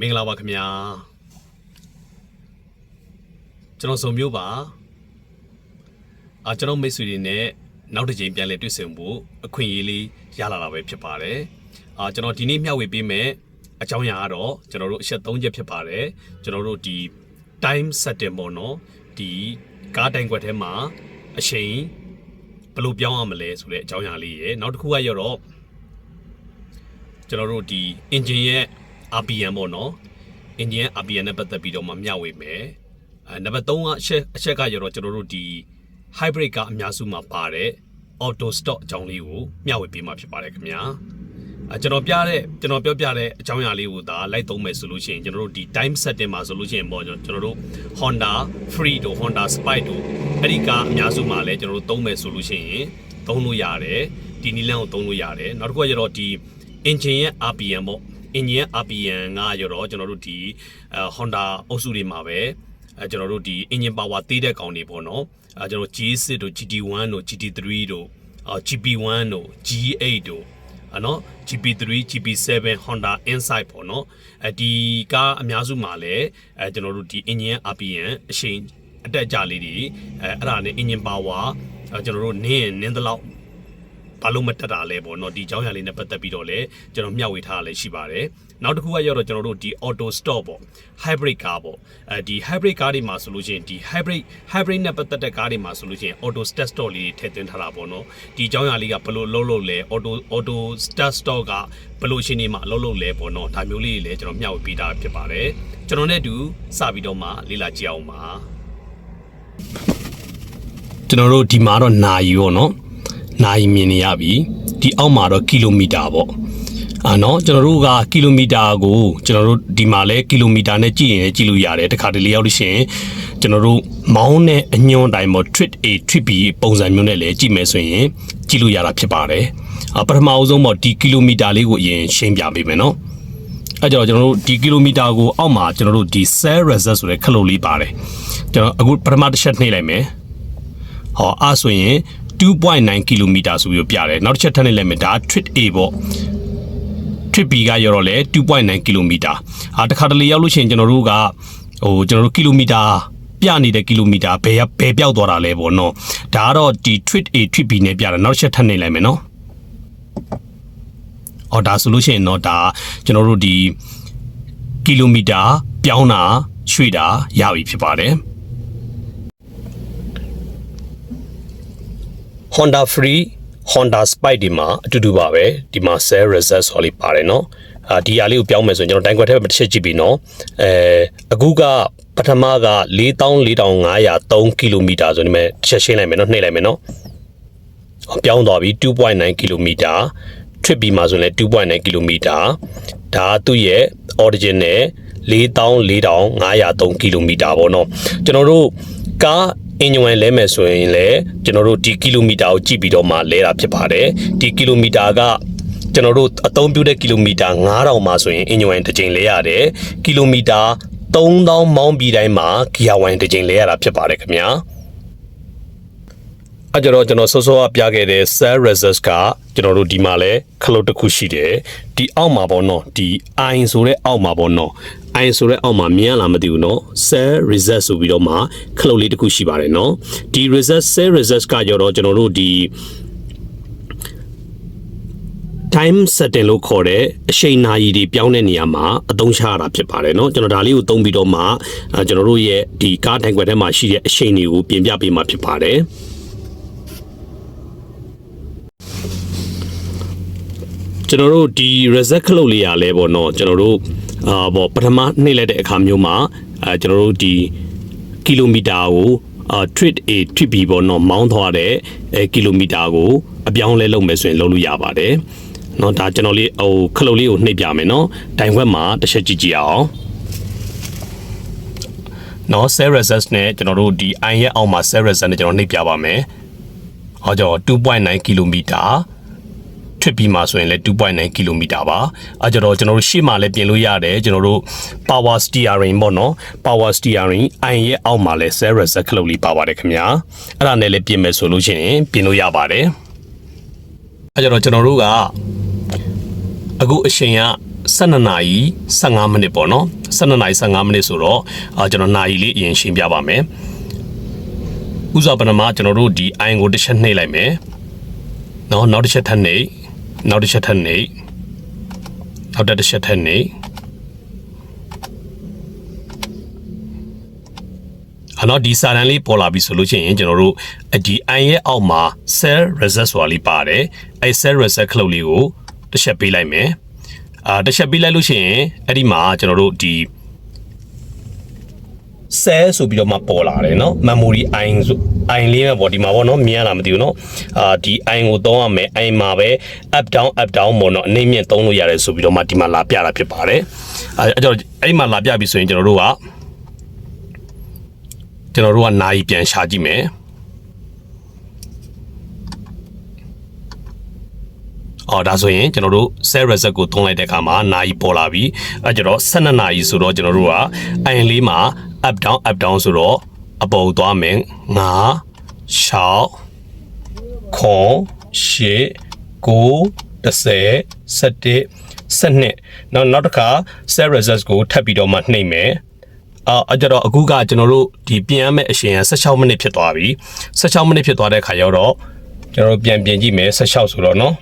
မင်္ဂလာပါခင်ဗျာကျွန်တော်စုံမျိုးပါအာကျွန်တော်မိတ်ဆွေတွေနဲ့နောက်တစ်ကြိမ်ပြန်လည်တွေ့ဆုံဖို့အခွင့်အရေးလေးရလာတာပဲဖြစ်ပါတယ်အာကျွန်တော်ဒီနေ့မျှဝေပေးမယ်အကြောင်းအရာကတော့ကျွန်တော်တို့အချက်၃ချက်ဖြစ်ပါတယ်ကျွန်တော်တို့ဒီ time setting ပေါ့နော်ဒီကားတိုင်ခွက်ထဲမှာအချိန်ဘယ်လိုပြောင်းရမလဲဆိုတဲ့အကြောင်းအရာလေးရယ်နောက်တစ်ခုကရတော့ကျွန်တော်တို့ဒီ engine ရဲ့ RPM ပေါ့နော် engine ရဲ့ RPM နဲ့ပတ်သက်ပြီးတော့မှမျှဝေမယ်အဲနံပါတ်3ကအချက်အချက်ကရတော့ကျွန်တော်တို့ဒီ hybrid ကအများစုမှာပါတဲ့ auto stop အကြောင်းလေးကိုမျှဝေပေးမှာဖြစ်ပါတယ်ခင်ဗျာအဲကျွန်တော်ပြတဲ့ကျွန်တော်ပြောပြတဲ့အကြောင်းအရာလေးကိုဒါလိုက်သုံးမယ်ဆိုလို့ရှိရင်ကျွန်တော်တို့ဒီ time setting မှာဆိုလို့ရှိရင်ပေါ့ကျွန်တော်တို့ Honda Free တို့ Honda Spike တို့အဲ့ဒီကားအများစုမှာလည်းကျွန်တော်တို့သုံးမယ်ဆိုလို့ရှိရင်သုံးလို့ရတယ်ဒီနီလန်းကိုသုံးလို့ရတယ်နောက်တစ်ခုကကျတော့ဒီ engine ရဲ့ RPM ပေါ့ engine ရဲ့ RPM ကရတော့ကျွန်တော်တို့ဒီအဲ Honda အုပ်စုတွေမှာပဲအဲကျွန်တော်တို့ဒီ engine power သေးတဲ့ကောင်တွေပေါ့နော်အဲကျွန်တော် G6 တို့ GT1 တို့ GT3 တို့အာ GP1 တို့ G8 တို့အနော် GP3 GP7 Honda Insight ပေါ့နော်အဲဒီကားအများစုမှာလည်းအဲကျွန်တော်တို့ဒီ engine RPM အရှိန်အတက်ကြလေးတွေအဲအဲ့ဒါနဲ့ engine power အဲကျွန်တော်တို့နင်းရင်နင်းသလောက် ဘာလို့မတက်တာလဲပေါ့နော်ဒီကြောင်းရလေးနဲ့ပတ်သက်ပြီးတော့လည်းကျွန်တော်မျှဝေထားတာလည်းရှိပါတယ်နောက်တစ်ခုကရောက်တော့ကျွန်တော်တို့ဒီ auto stop ပေါ့ hybrid car ပေါ့အဲဒီ hybrid car တွေမှာဆိုလို့ရှိရင်ဒီ hybrid hybrid နဲ့ပတ်သက်တဲ့ car တွေမှာဆိုလို့ရှိရင် auto start stop လေးထည့်သွင်းထားတာပေါ့နော်ဒီကြောင်းရလေးကဘလို့လုံးလုံးလဲ auto auto start stop ကဘလို့ရှင်နေမှာလုံးလုံးလဲပေါ့နော်ဒါမျိုးလေးတွေလည်းကျွန်တော်မျှဝေပေးတာဖြစ်ပါတယ်ကျွန်တော်နဲ့အတူစပြီးတော့မှလေ့လာကြည့်အောင်ပါကျွန်တော်တို့ဒီမှာတော့နာယူပေါ့နော် နိုင်မြင်နေရပြီဒီအောက်မှာတော့ကီလိုမီတာပေါ့အာနော်ကျွန်တော်တို့ကကီလိုမီတာကိုကျွန်တော်တို့ဒီမှာလဲကီလိုမီတာနဲ့ကြည့်ရင်လည်းကြည့်လို့ရတယ်တခါတလေရောက်လို့ရှိရင်ကျွန်တော်တို့မောင်းတဲ့အညွန်တိုင်းပေါ့ trip A trip B ပုံစံမျိုးနဲ့လည်းကြည့်မယ်ဆိုရင်ကြည့်လို့ရတာဖြစ်ပါတယ်အပထမအဆုံးပေါ့ဒီကီလိုမီတာလေးကိုအရင်ရှင်းပြပေးမယ်နော်အဲကြတော့ကျွန်တော်တို့ဒီကီလိုမီတာကိုအောက်မှာကျွန်တော်တို့ဒီ cell result ဆိုတဲ့ခလုတ်လေးပါတယ်ကျွန်တော်အခုပထမတစ်ချက်နှိပ်လိုက်မယ်ဟောအဲ့ဆိုရင် 2.9ကီလိုမီတာဆိုပြီးပြတယ်နောက်တစ်ချက်ထပ်နေလိုက်မယ်ဒါ trip A ပေါ့ trip B ကရောတော့လေ2.9ကီလိုမီတာအာတခါတလေရောက်လို့ရှိရင်ကျွန်တော်တို့ကဟိုကျွန်တော်တို့ကီလိုမီတာပြနေတဲ့ကီလိုမီတာဘယ်ဘယ်ပြောက်သွားတာလဲပေါ့နော်ဒါကတော့ဒီ trip A trip B နဲ့ပြတာနောက်တစ်ချက်ထပ်နေလိုက်မယ်နော်အော်ဒါဆိုလို့ရှိရင်တော့ဒါကျွန်တော်တို့ဒီကီလိုမီတာပြောင်းတာရွှေ့တာရပြီဖြစ်ပါတယ် Honda Free Honda Spike ဒီမှာအတူတူပါပဲဒီမှာ Cell Reset ဆိုလေးပါတယ်နော်အာဒီဟာလေးကိုပြောင်းမယ်ဆိုရင်ကျွန်တော်တိုင်းခွက်ထဲမှာတစ်ချက်ကြည့်ပြီးနော်အဲအခုကပထမက44,503 km ဆိုဒီမဲ့တစ်ချက်ရှင်းလိုက်မယ်နော်နှိပ်လိုက်မယ်နော်ပြောင်းသွားပြီ2.9 km ထရစ်ပြီးမှဆိုရင်2.9 km ဒါသူ့ရဲ့ origin နဲ့44,503 km ပေါ့နော်ကျွန်တော်တို့ကား အင်ဂျင်လဲမယ်ဆိုရင်လည်းကျွန်တော်တို့ဒီကီလိုမီတာကိုကြည့်ပြီးတော့မှလဲတာဖြစ်ပါတယ်ဒီကီလိုမီတာကကျွန်တော်တို့အသုံးပြုတဲ့ကီလိုမီတာ9000မှာဆိုရင်အင်ဂျင်တစ်ကြိမ်လဲရတယ်ကီလိုမီတာ3000မောင်းပြီးတိုင်းမှာဂီယာဝိုင်တစ်ကြိမ်လဲရတာဖြစ်ပါတယ်ခင်ဗျာ အဲကြတော့ကျွန်တော်စောစောကပြခဲ့တဲ့ cell resist ကကျွန်တော်တို့ဒီမှာလဲခလုတ်တစ်ခုရှိတယ်ဒီအောက်မှာပေါ့နော်ဒီ i ဆိုတဲ့အောက်မှာပေါ့နော် i ဆိုတဲ့အောက်မှာမြင်ရလားမသိဘူးเนาะ cell resist ဆိုပြီးတော့မှခလုတ်လေးတစ်ခုရှိပါတယ်เนาะဒီ resist cell resist ကကြတော့ကျွန်တော်တို့ဒီ time setting လို့ခေါ်တဲ့အချိန်နာရီတွေပြောင်းတဲ့နေရာမှာအသုံးချရတာဖြစ်ပါတယ်เนาะကျွန်တော်ဒါလေးကိုသုံးပြီးတော့မှအဲကျွန်တော်တို့ရဲ့ဒီကားတိုင်ခွက်ထဲမှာရှိတဲ့အချိန်တွေကိုပြင်ပြပေးမှာဖြစ်ပါတယ် ကျွန်တော်တို့ဒီ reset ခလုတ်လေးရလဲပေါ့နော်ကျွန်တော်တို့အာပေါ့ပထမနှိမ့်လိုက်တဲ့အခါမျိုးမှာအာကျွန်တော်တို့ဒီကီလိုမီတာကိုအာ trip A trip B ပေါ့နော်မောင်းသွားတဲ့အဲကီလိုမီတာကိုအပြောင်းလဲလုပ်မယ်ဆိုရင်လုပ်လို့ရပါတယ်နော်ဒါကျွန်တော်လေးဟိုခလုတ်လေးကိုနှိပ်ပြမယ်နော်တိုင်ခွက်မှာတစ်ချက်ကြည့်ကြည့်အောင်နော် cell resist နဲ့ကျွန်တော်တို့ဒီ iron ရဲ့အောက်မှာ cell resist နဲ့ကျွန်တော်နှိပ်ပြပါမယ်ဟောကြော2.9 km ထွက်ပြီးမှဆိုရင်လည်း2.9ကီလိုမီတာပါအဲကြတော့ကျွန်တော်တို့ရှေ့မှာလည်းပြင်လို့ရတယ်ကျွန်တော်တို့ power steering ပေါ့နော် power steering အိုင်ရဲ့အောက်မှာလည်း cell reset ခလုတ်လေးပါပါတယ်ခင်ဗျာအဲ့ဒါနဲ့လည်းပြင်မယ်ဆိုလို့ရှိရင်ပြင်လို့ရပါတယ်အဲကြတော့ကျွန်တော်တို့ကအခုအချိန်က12နာရီ15မိနစ်ပေါ့နော်12နာရီ15မိနစ်ဆိုတော့အာကျွန်တော်နာရီလေးအရင်ရှင်းပြပါမယ်ဥစားပထမကျွန်တော်တို့ဒီ iron ကိုတစ်ချက်နှိပ်လိုက်မယ်နော်နောက်တစ်ချက်ထပ်နှိပ် နောက်တစ်ချက်ထပ်နှိပ်နောက်တစ်ချက်ထပ်နှိပ်အနော်ဒီစာတန်းလေးပေါ်လာပြီဆိုလို့ရှိရင်ကျွန်တော်တို့ဒီ iron ရဲ့အောက်မှာ cell reset ဆိုတာလေးပါတယ်အဲ cell reset ခလုတ်လေးကိုတစ်ချက်ပေးလိုက်မယ်အာတစ်ချက်ပေးလိုက်လို့ရှိရင်အဲ့ဒီမှာကျွန်တော်တို့ဒီ cell ဆိုပြီးတော့မှပေါ်လာတယ်เนาะ memory iron ဆို အိုင်လေးပဲပေါ့ဒီမှာပေါ့နော်မြင်ရလားမသိဘူးနော်အာဒီအိုင်ကိုသုံးရမယ်အိုင်မှာပဲ up down up down ပေါ့နော်အနေမြင့်သုံးလို့ရတယ်ဆိုပြီးတော့မှဒီမှာလာပြတာဖြစ်ပါတယ်အဲအဲ့တော့အဲ့မှာလာပြပြီဆိုရင်ကျွန်တော်တို့ကကျွန်တော်တို့ကနာရီပြန်ရှာကြည့်မယ်အော်ဒါဆိုရင်ကျွန်တော်တို့ cell reset ကိုသုံးလိုက်တဲ့အခါမှာနာရီပေါ်လာပြီအဲကျွန်တော်12နာရီဆိုတော့ကျွန်တော်တို့က iron လေးမှာ up down up down ဆိုတော့ အပေါ်သွားမယ်ငါ6ခွန်ရှစ်ကို30 17 12နောက်နောက်တစ်ခါ cell reset ကိုထပ်ပြီးတော့မှနှိပ်မယ်အာအကြတော့အခုကကျွန်တော်တို့ဒီပြန်ရမယ့်အရှင်က16မိနစ်ဖြစ်သွားပြီ16မိနစ်ဖြစ်သွားတဲ့ခါရောက်တော့ကျွန်တော်တို့ပြန်ပြင်ကြည့်မယ်16ဆိုတော့เนาะ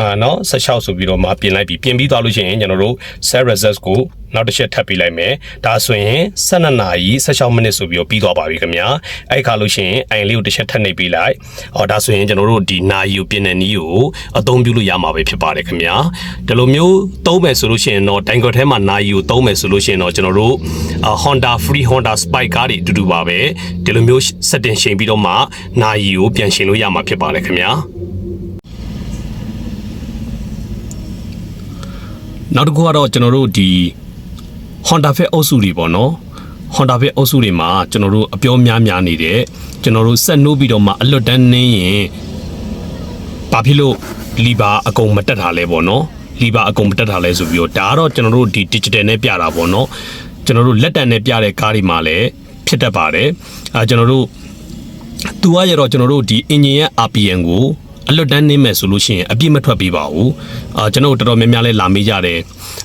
အာနော်16ဆိုပြီးတော့မှပြင်လိုက်ပြီးပြင်ပြီးသွားလို့ရှိရင်ကျွန်တော်တို့ set results ကိုနောက်တစ်ချက်ထပ်ပေးလိုက်မယ်ဒါဆိုရင်12နာရီ16မိနစ်ဆိုပြီးတော့ပြီးသွားပါပြီခင်ဗျာအဲ့ခါလို့ရှိရင်အိုင်လေးကိုတစ်ချက်ထပ်နှိပ်ပေးလိုက်အော်ဒါဆိုရင်ကျွန်တော်တို့ဒီနာရီကိုပြင်တဲ့နည်းကိုအသုံးပြုလို့ရမှာပဲဖြစ်ပါတယ်ခင်ဗျာဒီလိုမျိုးသုံးမယ်ဆိုလို့ရှိရင်တော့ Dangle ထဲမှာနာရီကိုသုံးမယ်ဆိုလို့ရှိရင်တော့ကျွန်တော်တို့ Honda Free Honda Spike ကားတွေအတူတူပါပဲဒီလိုမျိုး setting ရှင်ပြီးတော့မှနာရီကိုပြန်ရှင်လို့ရမှာဖြစ်ပါတယ်ခင်ဗျာ နောက်တစ်ခုကတော့ကျွန်တော်တို့ဒီ Honda Fit အုပ်စုတွေပေါ့နော် Honda Fit အုပ်စုတွေမှာကျွန်တော်တို့အပြောများများနေတဲ့ကျွန်တော်တို့ဆက်နှိုးပြီးတော့မှအလွတ်တန်းနေရင်ဘာဖြစ်လို့လီဘာအကုန်မတက်တာလဲပေါ့နော်လီဘာအကုန်မတက်တာလဲဆိုပြီးတော့ဒါကတော့ကျွန်တော်တို့ဒီ digital နဲ့ပြတာပေါ့နော်ကျွန်တော်တို့လက်တံနဲ့ပြတဲ့ကားတွေမှာလည်းဖြစ်တတ်ပါတယ်အဲကျွန်တော်တို့သူကရတော့ကျွန်တော်တို့ဒီ engine ရဲ့ RPM ကို အလွတ်တန်းနေမယ်ဆိုလို့ရှိရင်အပြည့်မထွက်ပေးပါဘူးအာကျွန်တော်တို့တော်တော်များများလဲလာမေးကြတယ်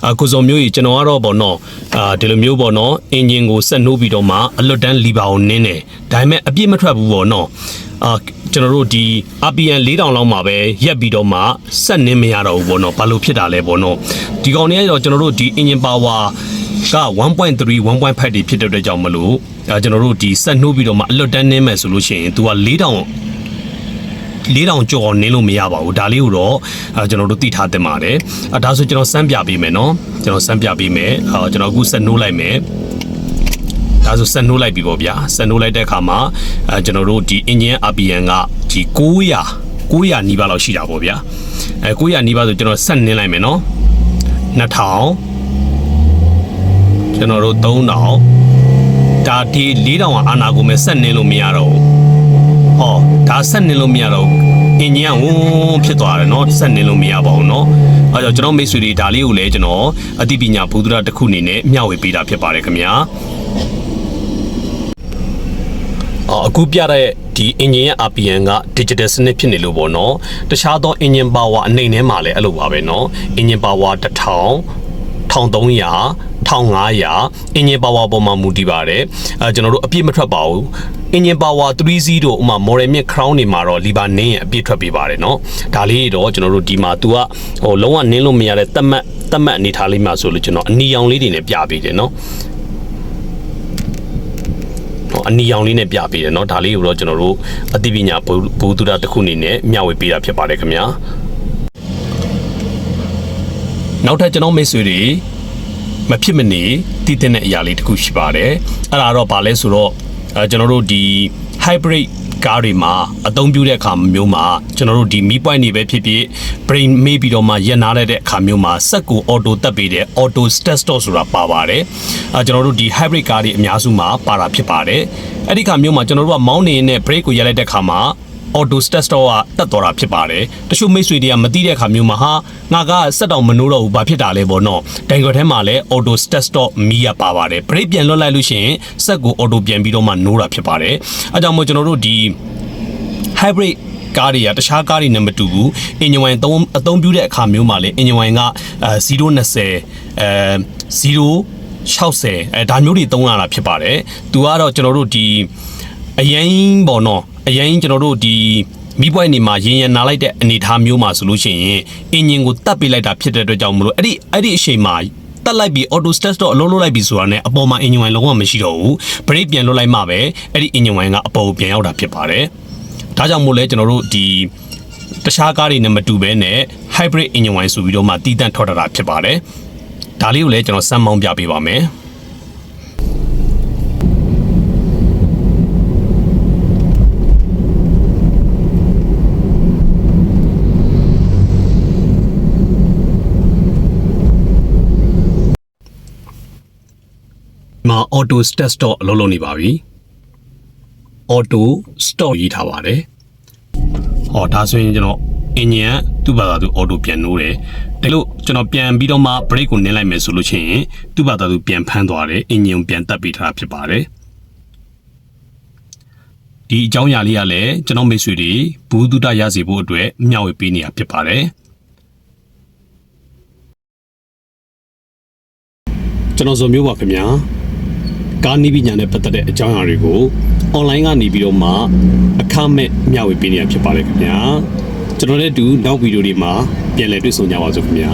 အာကိုစုံမျိုးကြီးကျွန်တော်ကတော့ပေါ့နော်အာဒီလိုမျိုးပေါ့နော်အင်ဂျင်ကိုဆက်နှိုးပြီးတော့မှအလွတ်တန်းလီပါကိုနင်းတယ်ဒါပေမဲ့အပြည့်မထွက်ဘူးပေါ့နော်အာကျွန်တော်တို့ဒီ RPM 4000လောက်မှာပဲရက်ပြီးတော့မှဆက်နင်းမရတော့ဘူးပေါ့နော်ဘာလို့ဖြစ်တာလဲပေါ့နော်ဒီကောင်တွေကတော့ကျွန်တော်တို့ဒီ engine power က1.3 1.5တွေဖြစ်တဲ့အတွက်ကြောင့်မလို့အဲကျွန်တော်တို့ဒီဆက်နှိုးပြီးတော့မှအလွတ်တန်းနင်းမယ်ဆိုလို့ရှိရင် तू က4000 4000ကျော်နင်းလို့မရပါဘူးဒါလေးကိုတော့အဲကျွန်တော်တို့သိထားတင်ပါတယ်အဲဒါဆိုကျွန်တော်စမ်းပြပေးမယ်နော်ကျွန်တော်စမ်းပြပေးမယ်အဲကျွန်တော်အခုဆက်နှိုးလိုက်မယ်ဒါဆိုဆက်နှိုးလိုက်ပြီပေါ့ဗျာဆက်နှိုးလိုက်တဲ့အခါမှာအဲကျွန်တော်တို့ဒီ engine RPM ကဒီ900 900နီးပါးလောက်ရှိတာပေါ့ဗျာအဲ900နီးပါးဆိုကျွန်တော်ဆက်နင်းလိုက်မယ်နော်2000ကျွန်တော်တို့3000ဒါဒီ4000ကအာနာကိုမဲ့ဆက်နင်းလို့မရတော့ဘူး ဟောဒါဆက်နင်းလို့မရတော့ဘူးအင်ဂျင်ကဝန်းဖြစ်သွားတယ်เนาะဆက်နင်းလို့မရပါဘူးเนาะအဲကြောင့်ကျွန်တော်မိတ်ဆွေတွေဒါလေးကိုလည်းကျွန်တော်အသိပညာဘုဒ္ဓရာတစ်ခုအနေနဲ့မျှဝေပေးတာဖြစ်ပါတယ်ခင်ဗျာအော်အခုပြတဲ့ဒီ engine ရဲ့ RPM က digital စနစ်ဖြစ်နေလို့ပေါ့နော်တခြားသော engine power အနေနဲ့မှာလည်းအဲ့လိုပါပဲเนาะ engine power 1000 1300 1500 engine power ပေါ်မှာမူတည်ပါတယ်အဲကျွန်တော်တို့အပြည့်မထွက်ပါဘူး engine power 30တို့ဥမာ model မြင့် crown တွေမှာတော့ liver နင်းရင်အပြည့်ထွက်ပေးပါတယ်เนาะဒါလေးတော့ကျွန်တော်တို့ဒီမှာ तू ကဟိုလုံးဝနင်းလို့မရတဲ့တတ်မှတ်တတ်မှတ်အနေထားလေးမှာဆိုလို့ကျွန်တော်အနီရောင်လေးတွေနဲ့ပြပေးတယ်เนาะဟိုအနီရောင်လေးနဲ့ပြပေးတယ်เนาะဒါလေးကိုတော့ကျွန်တော်တို့အသိပညာဘူသူဒတစ်ခုအနေနဲ့မျှဝေပေးတာဖြစ်ပါတယ်ခင်ဗျာနောက်ထပ်ကျွန်တော်မိတ်ဆွေတွေ မဖြစ်မနေတည်တဲ့အရာလေးတစ်ခုရှိပါတယ်အဲ့ဒါတော့ဗာလဲဆိုတော့အဲကျွန်တော်တို့ဒီ hybrid ကားတွေမှာအသုံးပြုတဲ့အခါမျိုးမှာကျွန်တော်တို့ဒီမီးပွိုင်းတွေပဲဖြစ်ဖြစ် brain မေးပြီးတော့မှရက်နာတဲ့အခါမျိုးမှာစက်ကို auto တက်ပေးတဲ့ auto start stop ဆိုတာပါပါတယ်အဲကျွန်တော်တို့ဒီ hybrid ကားတွေအများစုမှာပါတာဖြစ်ပါတယ်အဲ့ဒီခါမျိုးမှာကျွန်တော်တို့ကမောင်းနေနေတဲ့ brake ကိုရက်လိုက်တဲ့အခါမှာ auto start stop ကတက်တော်တာဖြစ်ပါတယ်တချို့မိတ်ဆွေတွေကမသိတဲ့အခါမျိုးမှာဟာငါကစက်တောင်မနိုးတော့ဘူးဘာဖြစ်တာလဲပေါ့နော်ဒိုင်ခွက်ထဲမှာလည်း auto start stop မီးရပါပါတယ် brake ပြန်လွှတ်လိုက်လို့ရှိရင်စက်ကို auto ပြန်ပြီးတော့မှနိုးတာဖြစ်ပါတယ်အဲကြောင့်မို့ကျွန်တော်တို့ဒီ hybrid ကားတွေကတခြားကားတွေနဲ့မတူဘူးအင်ဂျင်ဝိုင်အသုံးအသုံးပြုတဲ့အခါမျိုးမှာလေအင်ဂျင်ဝိုင်ကအဲ020အဲ060အဲဒါမျိုးတွေသုံးရတာဖြစ်ပါတယ်။သူကတော့ကျွန်တော်တို့ဒီအရင်ပေါ့နော် အရင်ကျွန်တော်တို့ဒီမိပွိုင်းနေမှာရင်ရနာလိုက်တဲ့အနေအထားမျိုးမှာဆိုလို့ရှိရင်အင်ဂျင်ကိုတတ်ပေးလိုက်တာဖြစ်တဲ့အတွက်ကြောင့်မလို့အဲ့ဒီအဲ့ဒီအချိန်မှာတက်လိုက်ပြီး auto start တော့အလုံးလုံးလိုက်ပြီးဆိုတာနဲ့အပေါ်မှာ engine wine လုံးဝမရှိတော့ဘူး brake ပြန်လွှတ်လိုက်မှပဲအဲ့ဒီ engine wine ကအပေါ်ကိုပြန်ရောက်တာဖြစ်ပါတယ်ဒါကြောင့်မို့လဲကျွန်တော်တို့ဒီတခြားကားတွေနဲ့မတူဘဲနဲ့ hybrid engine wine ဆိုပြီးတော့မှတည်တံ့ထော်တာတာဖြစ်ပါတယ်ဒါလေးကိုလည်းကျွန်တော်စမ်းမောင်းပြပေးပါမယ် မှာ auto start stop အလုပ်လုပ်နေပါပြီ auto stop ရေးထားပါတယ်ဟောဒါဆိုရင်ကျွန်တော် engine ကသူ့ဘာသာသူ auto ပြန်နိုးတယ်ဒါလို့ကျွန်တော်ပြန်ပြီးတော့မှ brake ကိုနင်းလိုက်မယ်ဆိုလို့ရှိရင်သူ့ဘာသာသူပြန်ဖမ်းသွားတယ် engine ကိုပြန်တက်ပေးထားတာဖြစ်ပါတယ်ဒီအကြောင်းအရာလေးကလည်းကျွန်တော်မိတ်ဆွေတွေဘူးတုဒရစေဖို့အတွက်မျှဝေပေးနေတာဖြစ်ပါတယ်ကျွန်တော်ဇော်မျိုးပါခင်ဗျာ ကားနီးပညာနဲ့ပတ်သက်တဲ့အကြောင်းအရာတွေကို online ကနေပြီးတော့မှအခမဲ့မျှဝေပေးနေတာဖြစ်ပါတယ်ခင်ဗျာကျွန်တော်တို့အတူနောက်ဗီဒီယိုတွေမှာပြန်လည်တွေ့ဆုံကြပါစို့ခင်ဗျာ